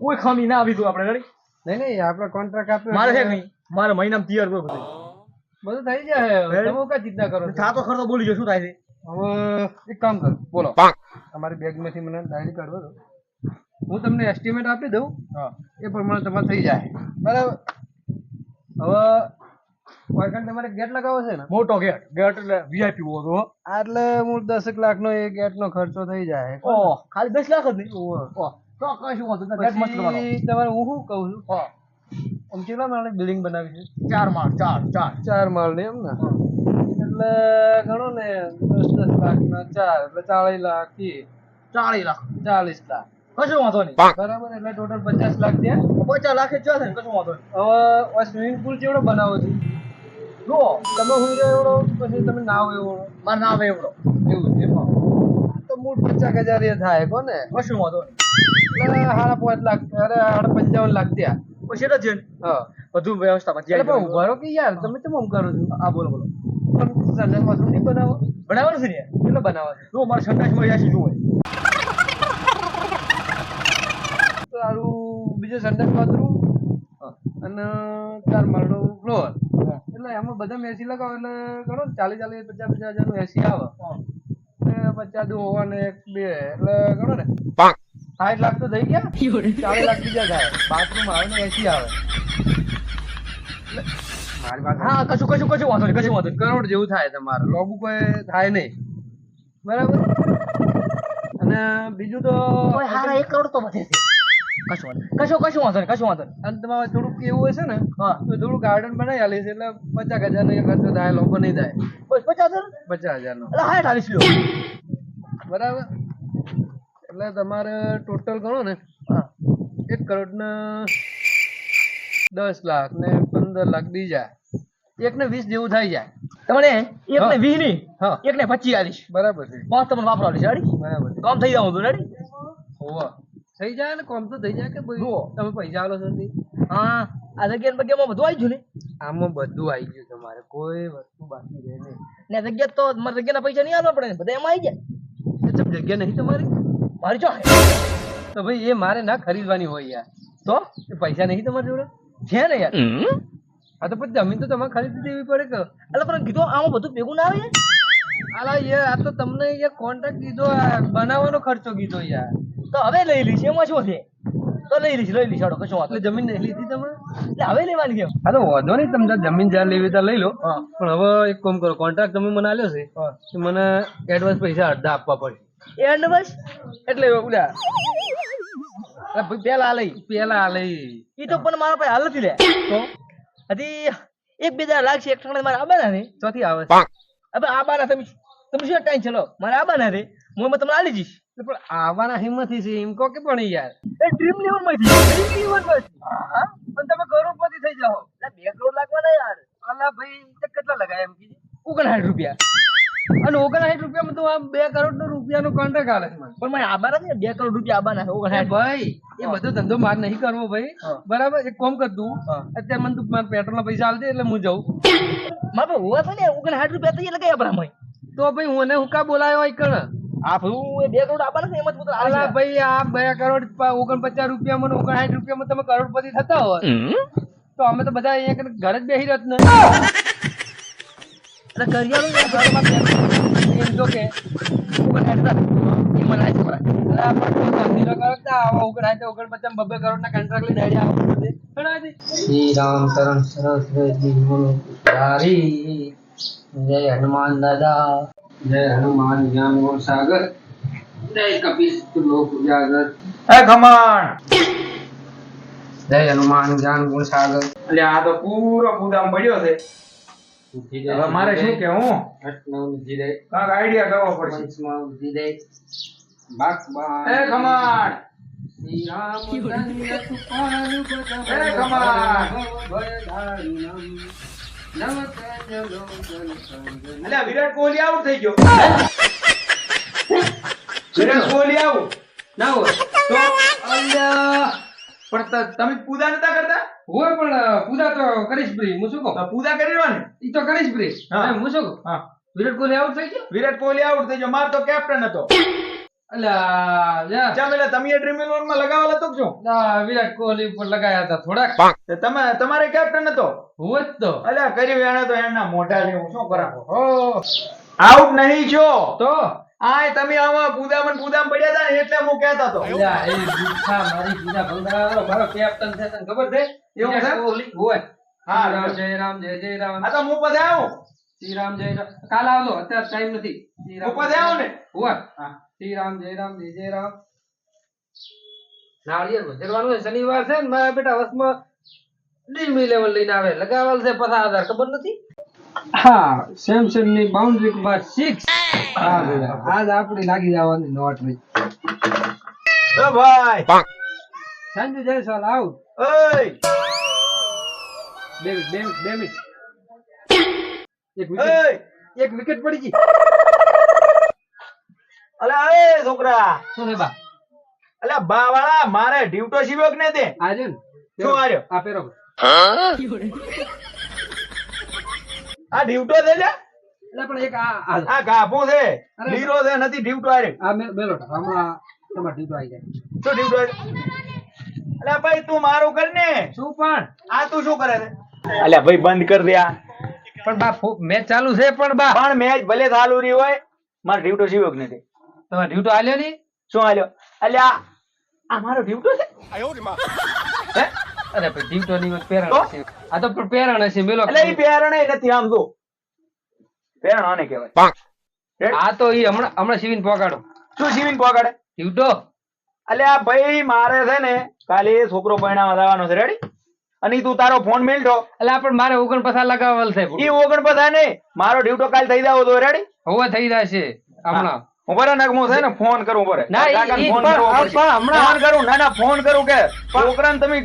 કોઈ ખામી ના આવી તું આપણે રેડી નહીં નહીં આપણે કોન્ટ્રાક્ટ આપ્યો મારે છે નહીં મારે મહિનામાં તૈયાર કોઈ બધું બધું થઈ જાય હે? તમે કઈ ચિંતા કરો? થાતો ખરતો બોલી જો શું થાય છે? હવે એક કામ કર બોલો. તમારી બેગમાંથી મને ડાયરી કાઢવો દો. હું તમને એસ્ટિમેટ આપી દઉં. હા. એ પ્રમાણે તમારે થઈ જાય. બરાબર? હવે વાયકણ તમારે ગેટ લગાવો છે ને? મોટો ગેટ ગેટ એટલે વીઆઈપી હોવો તો આ એટલે હું દસેક લાખનો એ ગેટનો ખર્ચો થઈ જાય. ઓ ખાલી દસ લાખ જ નહીં? ઓહો. તો કશું વાંધો નહીં. ગેટ મસ્ત કરવાનો તમારે હું શું કહું છું? હા. આમ કેટલા માળની બિલ્ડિંગ બનાવી છે? ચાર માળ ચાર ચાર. ચાર માળની એમ ને? એટલે ગણો ને દસ દસ લાખ ના ચાર એટલે ચાલીસ લાખથી ચાલીસ લાખ. ચાલીસ લાખ. કશું વાંધો નહીં. બરાબર એટલે ટોટલ પચાસ લાખ થયા? પચાસ લાખ જ ને કશું વાંધો નહીં. હવે સ્વિમિંગ પુલ જેવડો બનાવો છો. જો તમે હું એવડો પછી તમે નાવ એવડો. ના નામ એવડો. એવું છે પચાસ હજાર એ થાય કોને કશું વાંધો? સાડા પાંચ લાખ અરે સાડા પંચાવન લાખ થયા. પછી એટલે જ હા. બધું વ્યવસ્થા પછી પણ ઊભા રહો કે યાર તમે કેમ આમ કરો છો? આ બોલો બોલો. પણ સંડાસ બાથરૂમ નહીં બનાવો. બનાવવાનું છે ને? યાર? કેટલો બનાવો જો મારે સંડાસ મળી જશે તારું બીજું સંડાસ બાથરૂમ અને ચાર માળનો ફ્લોર એટલે એમાં બધા એસી લગાવો એટલે કરો ને ચાલીસ ચાલીસ પચાસ પચાસ હજારનું એસી આવે. પચાસ દુ ને એક બે એટલે ગણો ને. સાઠ લાખ તો થઈ ગયા. ચાલીસ લાખ બીજા થાય. બાથરૂમ આવે ને એસી આવે. મારી પાસે હા કશું કશું કશું વાંધો નહીં કશું વાંધો કરોડ જેવું થાય તમારે. લોબુ કોઈ થાય નહીં. બરાબર? અને બીજું તો હારા એક કરોડ તો વધે છે. કશું. કશું કશું વાંધો નહીં કશું વાંધો નહીં. અને તમારે થોડુંક એવું હશે ને હા. તો થોડું ગાર્ડન બનાવી આલીશ એટલે પચાસ હજાર નો ખર્ચો થાય લોકો નહીં થાય. બસ પચાસ હજાર પચાસ હજાર નો એટલે હાઠ આલીસ લ્યો. બરાબર? એટલે તમારે ટોટલ ગણો ને હા. એક કરોડ ને દસ લાખ ને પંદર લાખ બીજા. એક ને વીસ જેવું થઈ જાય. તમને એક ને વીસની હા. એક ને પચીસ આલીશ. બરાબર છે. પાંચ તમને વાપરાવીશ રેડી બરાબર કામ થઈ જવું હતું રેડી હોવા. થઈ જાય ને કોમ તો થઈ જાય કે ભાઈ તમે પૈસા આલો છો તે? હા આ જગ્યા બગ્યામાં બધું આવી ગયું ને? આમાં બધું આવી ગયું તમારે કોઈ વસ્તુ બાકી રહે નહીં. ને જગ્યા તો મારી જગ્યાના પૈસા નહીં આપવા પડે ને? બધા એમાં આવી જાય. એ જગ્યા નહીં તમારી. મારી જો. તો ભાઈ એ મારે ના ખરીદવાની હોય યાર. તો? પૈસા નહીં તમારી જોડે? છે ને યાર. આ તો પછી જમીન તો તમારે ખરીદી દેવી પડે કે? એટલે પણ કીધું આમાં બધું ભેગું ના આવે? આલા યાર આ તો તમને યાર કોન્ટ્રાક્ટ કીધો બનાવવાનો ખર્ચો કીધો યાર. તો હવે લઈ લઈશ એમાં શું છે? તો લઈ લઈશ લઈ લઈશ હાલો કશું એટલે જમીન નહીં લીધી તમે. એટલે હવે લેવાની કેમ હા તો વાંધો નહીં તમને જમીન જ્યાં લેવી ત્યાં લઈ લો. પણ હવે એક કામ કરો કોન્ટ્રાક્ટ તમે મને આલ્યો છે. મને એડવાન્સ પૈસા અડધા આપવા પડશે. એ અંડ એટલે ઉડા પેલા લઈ. પેલા લઈ. ઈ તો પણ મારા પાસે હાલ નથી લે. તો? હજી એક બે હજાર લાગશે એક ટકા મારે આબાના ને ચોથી આવે હવે આબાના તમે તમે શું ટાઈમ ચલો? મારે આબાના રે. હું તમને આલી જઈશ પણ આવવાના હિંમતથી છે એમ કહો કે પણ યાર. એ ડ્રીમ લેવલમાંથી. ડ્રીમ લેવલમાં હા? પણ તમે કરોડપતિ થઈ જાઓ. એટલે બે કરોડ લાગવાના યાર. અલા ભાઈ કેટલા લગાય એમ કીધી ઓગણસાઠ રૂપિયા. અને ઓગણસાઠ રૂપિયામાં તો આ બે કરોડ નો રૂપિયાનો કોન્ટ્રાક્ટ આલે છે પણ મારે આબાના છે ને બે કરોડ રૂપિયા આબાના છે એ ઓગણસાઠ. ભાઈ એ બધો ધંધો માર નહીં કરવો ભાઈ. બરાબર? એક કોમ કર તું. અત્યારે મને તું મારા પેટ્રોલ ના પૈસા આલ એટલે હું જાઉં. મારે હોવા તો ને ઓગણસાઠ રૂપિયા થઈ લગાય આબાના તો ભાઈ હું હું કા બોલાયો હોય કણ? આ બે કરોડ આબાના છે એમ જ બધું આલી. ભાઈ આ બે કરોડ ઓગણપચાસ રૂપિયામાં ઓગણસાઠ રૂપિયામાં તમે કરોડપતિ થતા હોય. તો અમે તો બધા અહીંયા ઘરે જ બેસી રહેત ને. શ્રી રામ તરણ પુજારી જય હનુમાન દાદા જય હનુમાન જ્ઞાન ગુણ સાગર જય કપિશ લોક ઉજાગર હે ખમણ જય હનુમાન જ્ઞાન ગુણ સાગર એટલે આ તો પૂરો કુદામ પડ્યો છે હવે મારે શું કે હું જીરે આઈડિયા કરવો પડશે. બાક બાક વિરાટ કોહલી આઉટ થઈ ગયો. વિરાટ કોહલી આઉટ ના હોય. તો પણ તમે પૂજા નતા કરતા? હોય પણ પૂજા તો કરીશ ભાઈ હું શું કહું? પૂજા કરી લો ને ઈ તો કરીશ ભાઈ. હા. હું શું કહું? હા. વિરાટ કોહલી આઉટ થઈ ગયો? વિરાટ કોહલી આઉટ થઈ ગયો. માર તો કેપ્ટન હતો. અલ્યા લ્યા. ચમ એટલે તમે ડ્રીમમાં લગાવેલા તો કે વિરાટ કોહલી ઉપર લગાયા હતા થોડાક. તમે તમારે કેપ્ટન હતો? હું જ તો. અલ્યા કરી વેણે તો એના મોઢા લેવું શું કરાવો? આઉટ નહીં છો તો? આય તમે આમાં કુદામ ગુદામ પડ્યા હતા ને એટલે હું કહેતો હતો. અલ્યા એ ગુસ્સા મારી બીજા ભંગારાવાળો મારો કેપ્ટન છે તને ખબર છે? એવું છે? કોહલી હોય. હા, રામ જય રામ જય જય રામ. આ તો હું પછી આવું. શ્રી રામ જય રામ. કાલ આવજો અત્યારે ટાઈમ નથી. શ્રી રામ જાઓ ને? હોય. હા. શ્રી રામ જય રામ જય જય રામ. નાળિયેર વધેરવાનું છે શનિવાર છે ને મારા બેટા વસમાં ડીમી લેવલ લઈને આવે. લગાવેલ છે પચાસ હજાર. ખબર નથી? હા સેમસંગની બાઉન્ડ્રી હા બેટા. આજ આપડી લાગી જવાની નોટ ભાઈ એ ભાઈ. સંજય જયસ્વાલ આઉટ. ઓય. બે બે બે મિનિટ. એક વિકેટ એક વિકેટ પડી ગઈ. અલે એ છોકરા. શું છે બા? અલ્યા બા વાળા મારે ઢીવટો સીવ્યો કે ને તે. આજે શું આર્યો આ પેરો આ ઢીવટો છે લ્યા? એટલે પણ એક આ આ ગાભો છે. લીરો છે નથી ઢીવટો આરે આ મે- મેલો ટા. તમાર ટીટો આવી જાય. શું ઢીવટો અલે ભાઈ તું મારું કર ને. શું પણ? આ તું શું કરે છે? અલે ભાઈ બંધ કર દે આ. પણ બા મેચ ચાલુ છે પણ બા. પણ મેચ ભલે ચાલુ રહી હોય મારો ઢીવટો સીવ્યો કે નથી? તમારે ડ્યુટો આલ્યો ની શું આલ્યો? અલ્યા આ મારો ઢીવટો છે? હે? અરે પણ ડ્યુટો ની પેરણ હશે. આ તો પણ પેરણ હશે મેલો એટલે ઈ પહેરણે નથી આમ જો. પેરણ આને કહેવાય. આ તો ઈ હમણાં હમણાં શિવિન પોગાડો. શું સીવીને પકડે એટલે આ ભાઈ મારે છે ને કાલે છોકરો પરિણામ જવાનો છે રેડી અને તું તારો ફોન મેલતો એટલે પણ મારે ઓગણ પસાર લગાવેલ છે એ ઓગણ પસાર નહીં મારો ડ્યુટો કાલ થઈ જાવ તો રેડી હવે થઈ જશે હમણાં. ને ફોન ના, ફોન ફોન કરું ના ના ફોન કરું કે છોકરાને તમે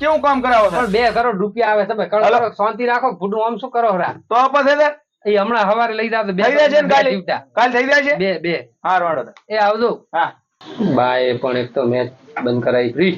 કેવું કામ કરાવો છો? બે કરોડ રૂપિયા આવે તમે કરો શાંતિ રાખો ભૂંડું આમ શું કરો હરા? તો પછી એ હમણાં હવારે લઈ જાવ બે થઈ જાય છે ને બે કાલે? કાલ થઈ જાય છે? બે બે. હાર વાળો એ આવજો. હા. બાએ પણ એક તો મેચ બંધ કરાવી ફ્રી